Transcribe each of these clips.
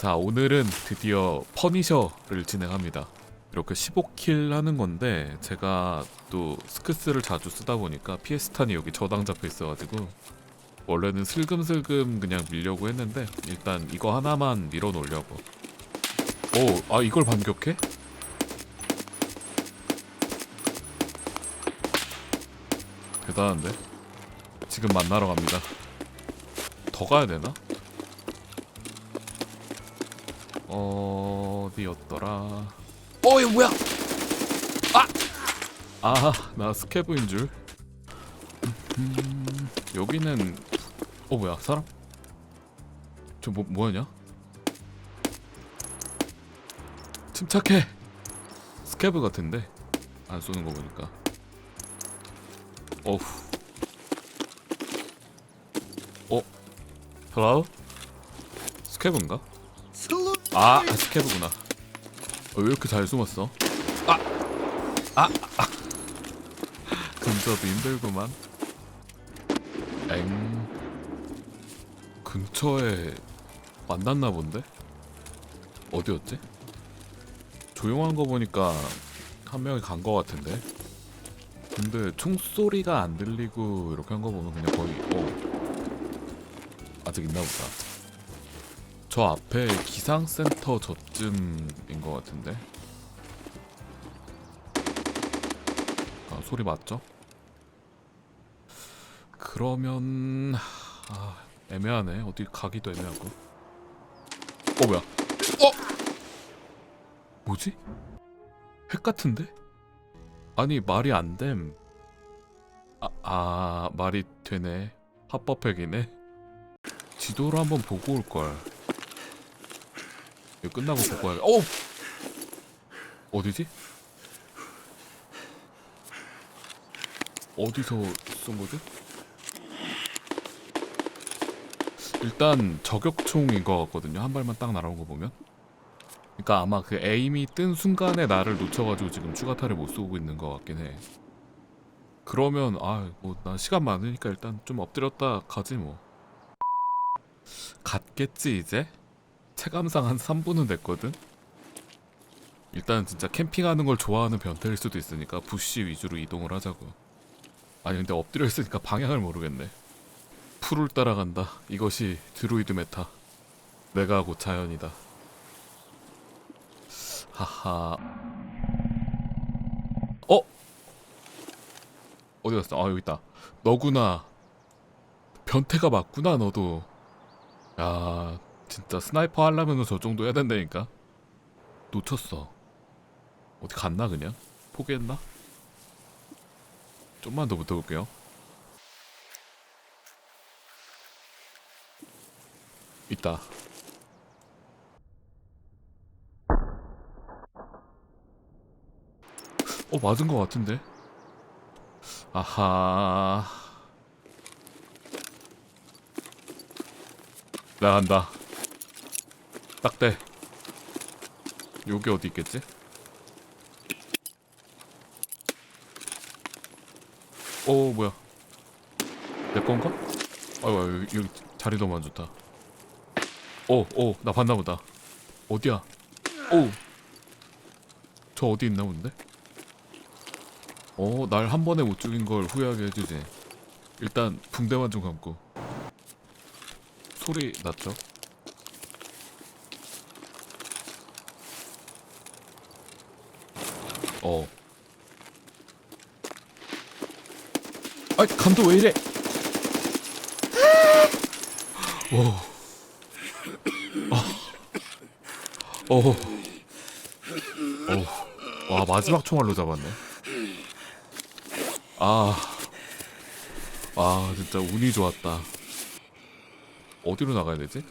자 오늘은 드디어 퍼니셔를 진행합니다 이렇게 15킬 하는 건데 제가 또 스크스를 자주 쓰다 보니까 피에스탄이 여기 저당 잡혀 있어가지고 원래는 슬금슬금 그냥 밀려고 했는데 일단 이거 하나만 밀어 놓으려고 오 아 이걸 반격해? 대단한데 지금 만나러 갑니다 더 가야 되나? 어디였더라? 어, 이거 뭐야? 아! 아, 나 스케브인 줄. 음, 여기는 어 뭐야? 사람? 저뭐 뭐하냐? 침착해. 스케브 같은데 안 쏘는 거 보니까. 어후. 어? hello? 스케브인가? 아, 아, 스케브구나. 어, 왜 이렇게 잘 숨었어? 아, 아, 아. 근처도 힘들구만. 엥. 근처에 만났나 본데? 어디였지? 조용한 거 보니까 한 명이 간 거 같은데. 근데 총소리가 안 들리고 이렇게 한 거 보면 그냥 거의 어 아직 있나 보다. 저 앞에 기상센터 저쯤인 것 같은데. 아, 소리 맞죠? 그러면 아, 애매하네. 어디 가기도 애매하고. 어 뭐야? 어? 뭐지? 핵 같은데? 아니 말이 안 됨. 아, 아 말이 되네. 합법핵이네. 지도를 한번 보고 올 걸. 이거 끝나고 와야. 어! 어디지? 어디서 쏜 거지? 일단 저격총인 것 같거든요. 한 발만 딱 날아온 거 보면. 그러니까 아마 그 에임이 뜬 순간에 나를 놓쳐가지고 지금 추가타를 못 쏘고 있는 것 같긴 해. 그러면 아뭐나 시간 많으니까 일단 좀 엎드렸다 가지 뭐. 갔겠지 이제? 체감상 한 3분은 됐거든? 일단 진짜 캠핑하는 걸 좋아하는 변태일 수도 있으니까 부시 위주로 이동을 하자고. 아니 근데 엎드려 있으니까 방향을 모르겠네. 풀을 따라간다. 이것이 드루이드 메타. 내가 곧 자연이다. 하하. 어? 어디 갔어? 아 여기 있다. 너구나. 변태가 맞구나 너도. 야 진짜 스나이퍼 하려면 저 정도 해야 된다니까. 놓쳤어. 어디 갔나 그냥? 포기했나? 좀만 더 붙어볼게요. 있다. 어 맞은 것 같은데? 아하. 나간다 딱대 여기 어디 있겠지? 오 뭐야 내 건가? 아유 여기, 여기 자리 너무 안 좋다 오오나 봤나 보다 어디야 오저 어디 있나 본데? 어날 한 번에 못 죽인 걸 후회하게 해주지 일단 붕대만 좀 감고 소리 났죠? 어. 아, 감도 왜 이래? 오. 어. 오. 오. 와, 마지막 총알로 잡았네. 아. 아, 진짜 운이 좋았다. 어디로 나가야 되지?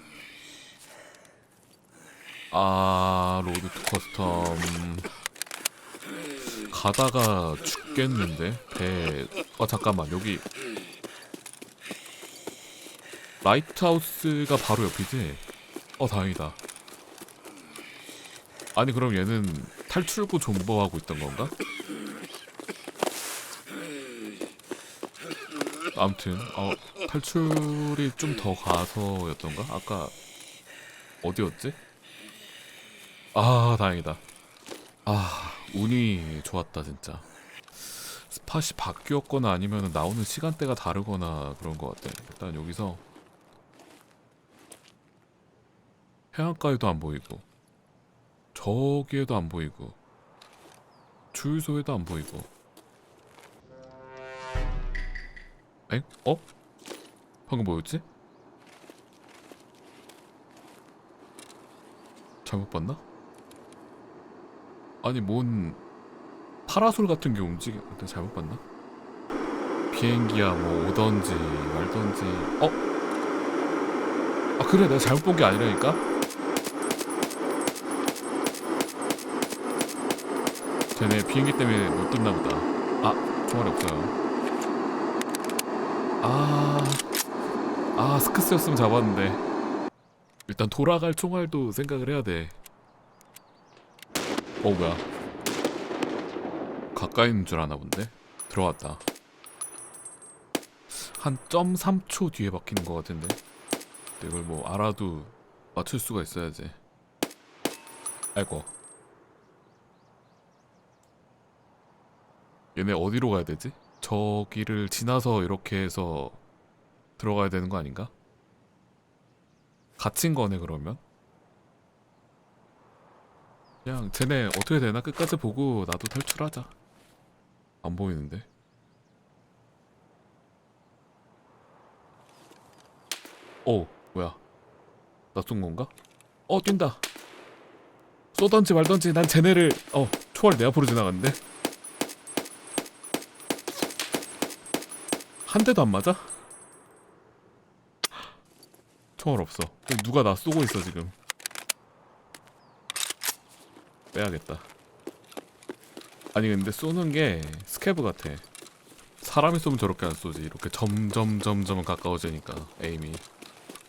아, 로드 투 커스텀. 가다가 죽겠는데? 배. 어, 잠깐만, 여기. 라이트하우스가 바로 옆이지? 어, 다행이다. 아니, 그럼 얘는 탈출구 존버하고 있던 건가? 아무튼, 어, 탈출이 좀 더 가서였던가? 아까, 어디였지? 아 다행이다 아 운이 좋았다 진짜 스팟이 바뀌었거나 아니면 나오는 시간대가 다르거나 그런 것 같아 일단 여기서 해안가에도 안 보이고 저기에도 안 보이고 주유소에도 안 보이고 엥? 어? 방금 뭐였지? 잘못 봤나? 아니 뭔 파라솔 같은 게 움직여 일단 잘못 봤나? 비행기야 뭐 오던지 말던지 어? 아 그래 내가 잘못 본 게 아니라니까? 쟤네 비행기 때문에 못 뜬나 보다 아 총알이 없어요 아... 아 스크스였으면 잡았는데 일단 돌아갈 총알도 생각을 해야 돼 어 뭐야? 가까이 있는 줄 아나 본데? 들어왔다. 한 0.3초 뒤에 박히는 것 같은데 이걸 뭐 알아도 맞출 수가 있어야지. 아이고. 얘네 어디로 가야 되지? 저기를 지나서 이렇게 해서 들어가야 되는 거 아닌가? 갇힌 거네 그러면 그냥 쟤네 어떻게 되나 끝까지 보고 나도 탈출하자. 안 보이는데? 오 뭐야? 나쏜 건가? 어 뛴다. 쏘던지 말던지 난 쟤네를 어 초월 내 앞으로 지나갔는데? 한 대도 안 맞아? 총알 없어. 누가 나 쏘고 있어 지금 빼야겠다. 아니 근데 쏘는 게 스캐브 같아. 사람이 쏘면 저렇게 안 쏘지. 이렇게 점점 점점 가까워지니까 에임이.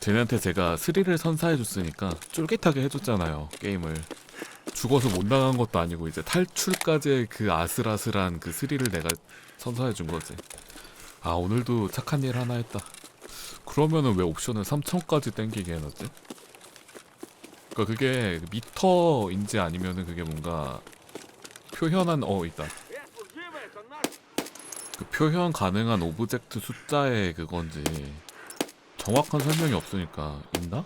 쟤네한테 제가 스릴을 선사해줬으니까 쫄깃하게 해줬잖아요 게임을. 죽어서 못 나간 것도 아니고 이제 탈출까지의 그 아슬아슬한 그 스릴을 내가 선사해준 거지. 아 오늘도 착한 일 하나 했다. 그러면은 왜 옵션을 3000까지 땡기게 해놨지? 그니까 그게 미터인지 아니면은 그게 뭔가 표현한 어 있다. 그 표현 가능한 오브젝트 숫자의 그건지 정확한 설명이 없으니까 있나?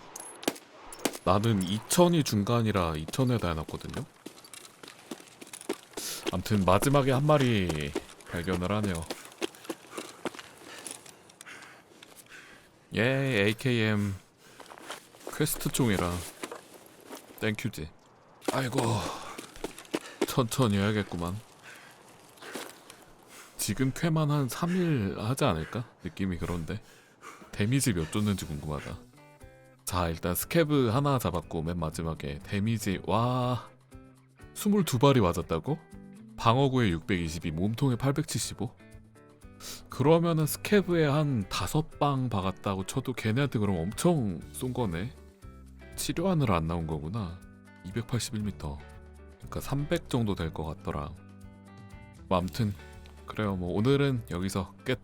나는 2000이 중간이라 2000에다 해놨거든요. 암튼 마지막에 한 마리 발견을 하네요. 예 AKM 퀘스트 총이라 땡큐지. 아이고. 천천히 해야겠구만. 지금 쾌만 한 3일 하지 않을까? 느낌이 그런데. 데미지 몇 줬는지 궁금하다. 자 일단 스캐브 하나 잡았고 맨 마지막에 데미지 와. 22발이 맞았다고? 방어구에 622 몸통에 875 그러면은 스캐브에 한 다섯 방 박았다고 쳐도 걔네한테 그럼 엄청 쏜 거네 치료하느라 안 나온 거구나. 281m 그러니까 300 정도 될 것 같더라. 뭐 암튼 그래요. 뭐 오늘은 여기서 끝